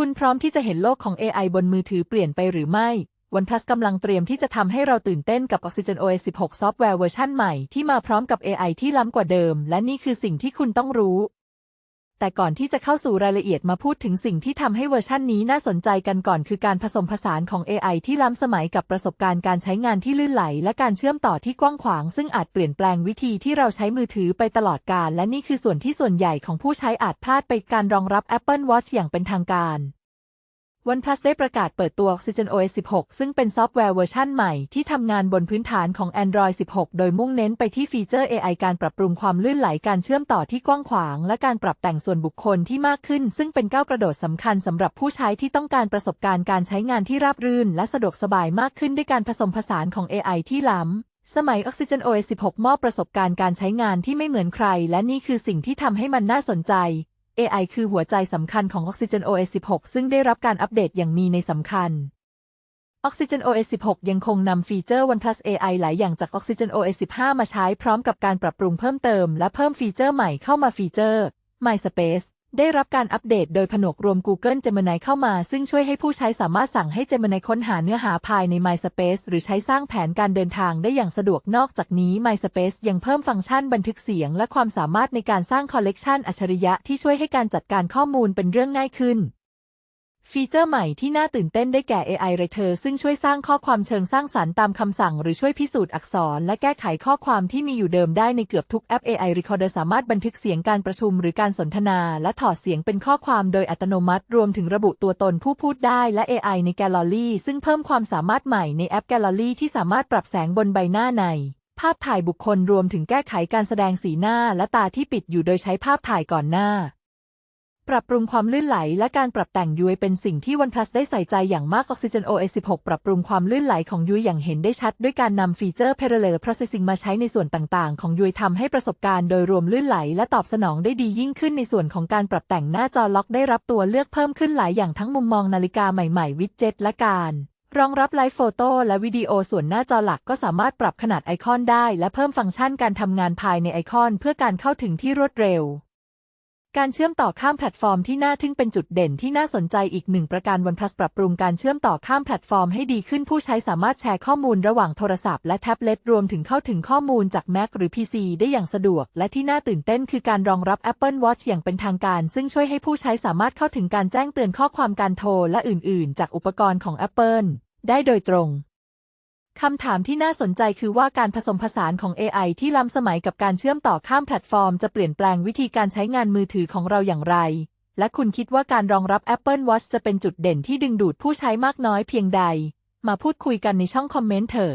คุณพร้อมที่จะเห็นโลกของ AI บนมือถือเปลี่ยนไปหรือไม่ OnePlus กำลังเตรียมที่จะทำให้เราตื่นเต้นกับ Oxygen OS 16 ซอฟต์แวร์เวอร์ชันใหม่ที่มาพร้อมกับ AI ที่ล้ำกว่าเดิม และนี่คือสิ่งที่คุณต้องรู้ แต่ก่อนที่จะเข้าสู่รายละเอียดมาพูดถึงสิ่งที่ทำให้เวอร์ชันนี้น่าสนใจกันก่อน คือการผสมผสานของ AI ที่ล้ำสมัยกับประสบการณ์การใช้งานที่ลื่นไหล และการเชื่อมต่อที่กว้างขวาง ซึ่งอาจเปลี่ยนแปลงวิธีที่เราใช้มือถือไปตลอดกาลและนี่คือส่วนที่ส่วนใหญ่ของผู้ใช้อาจพลาดไปการรองรับ Apple Watch อย่างเป็นทางการ OnePlus ได้ประกาศเปิดตัว Oxygen OS 16 ซึ่งเป็นซอฟต์แวร์เวอร์ชันใหม่ที่ทำงานบนพื้นฐานของ Android 16 โดยมุ่งเน้นไปที่ฟีเจอร์ AI การปรับปรุงความลื่นไหลการเชื่อมต่อที่กว้างขวาง และการปรับแต่งส่วนบุคคลที่มากขึ้น ซึ่งเป็นก้าวกระโดดสำคัญสำหรับผู้ใช้ที่ต้องการประสบการณ์การใช้งานที่ราบรื่น และสะดวกสบายมากขึ้นด้วยการผสมผสานของ AI ที่ล้ำสมัย Oxygen OS 16 มอบประสบการณ์การใช้งานที่ไม่เหมือนใคร และนี่คือสิ่งที่ทำให้มันน่าสนใจ AI คือหัวใจสำคัญของ Oxygen OS 16 ซึ่งได้รับการอัปเดตอย่างมีในสำคัญ Oxygen OS 16 ยังคงนำฟีเจอร์ OnePlus AI หลายอย่างจาก Oxygen OS 15 มาใช้พร้อมกับการปรับปรุงเพิ่มเติม และเพิ่มฟีเจอร์ใหม่เข้ามาฟีเจอร์ MySpace ได้รับการอัปเดตโดยผนวกรวม Google Gemini เข้ามา ซึ่งช่วยให้ผู้ใช้สามารถสั่งให้ Gemini ค้นหาเนื้อหาภายใน MySpace หรือใช้สร้างแผนการเดินทางได้อย่างสะดวกนอกจากนี้ MySpace ยังเพิ่มฟังก์ชันบันทึกเสียง และความสามารถในการสร้างคอลเลกชันอัจฉริยะที่ช่วยให้การจัดการข้อมูลเป็นเรื่องง่ายขึ้น ฟีเจอร์ใหม่ที่น่าตื่นเต้นได้แก่ AI Writer ซึ่งช่วยสร้างข้อความเชิงสร้างสรรค์ตามคำสั่ง หรือช่วยพิสูจน์อักษร และแก้ไขข้อความที่มีอยู่เดิมได้ในเกือบทุกแอป AI Recorder สามารถบันทึกเสียงการประชุมหรือการสนทนา และถอดเสียงเป็นข้อความโดยอัตโนมัติ รวมถึงระบุตัวตนผู้พูดได้และ AI ใน Gallery ซึ่งเพิ่มความสามารถใหม่ในแอป Gallery ที่สามารถปรับแสงบนใบหน้าในภาพถ่ายบุคคลรวมถึงแก้ไขการแสดงสีหน้าและตาที่ปิดอยู่โดยใช้ภาพถ่ายก่อนหน้า ปรับปรุงความลื่นไหลและการปรับแต่ง UI เป็นสิ่งที่ OnePlus ได้ใส่ใจอย่างมาก Oxygen OS 16 ปรับปรุงความลื่นไหลของ UI อย่างเห็นได้ชัด ด้วยการนำฟีเจอร์ Parallel Processing มาใช้ในส่วนต่าง ๆ ของ UI ทำให้ประสบการณ์โดยรวมลื่นไหล และตอบสนองได้ดียิ่งขึ้นในส่วนของการปรับแต่งหน้าจอล็อกได้รับตัวเลือกเพิ่มขึ้นหลายอย่างทั้งมุมมองนาฬิกาใหม่ๆวิดเจ็ตและการรองรับไลฟ์โฟโต้และวิดีโอส่วนหน้าจอหลักก็สามารถปรับขนาดไอคอนได้ และเพิ่มฟังก์ชันการทำงานภายในไอคอน เพื่อการเข้าถึงที่รวดเร็ว การเชื่อมต่อข้ามแพลตฟอร์มที่น่าทึ่งเป็นจุดเด่นที่น่าสนใจอีกหนึ่งประการ OnePlus ปรับปรุงการเชื่อมต่อข้ามแพลตฟอร์มให้ดีขึ้นผู้ใช้สามารถแชร์ข้อมูลระหว่างโทรศัพท์และแท็บเล็ตรวมถึงเข้าถึงข้อมูลจาก Mac หรือ PC ได้อย่างสะดวก และที่น่าตื่นเต้นคือการรองรับ Apple Watch อย่างเป็นทางการ ซึ่งช่วยให้ผู้ใช้สามารถเข้าถึงการแจ้งเตือนข้อความการโทรและอื่น ๆ จากอุปกรณ์ของ Apple ได้โดยตรง คำถามที่น่าสนใจคือว่าการผสมผสานของ AI ที่ล้ำสมัยกับการเชื่อมต่อข้ามแพลตฟอร์มจะเปลี่ยนแปลงวิธีการใช้งานมือถือของเราอย่างไร และคุณคิดว่าการรองรับ Apple Watch จะเป็นจุดเด่นที่ดึงดูดผู้ใช้มากน้อยเพียงใด มาพูดคุยกันในช่องคอมเมนต์เถอะ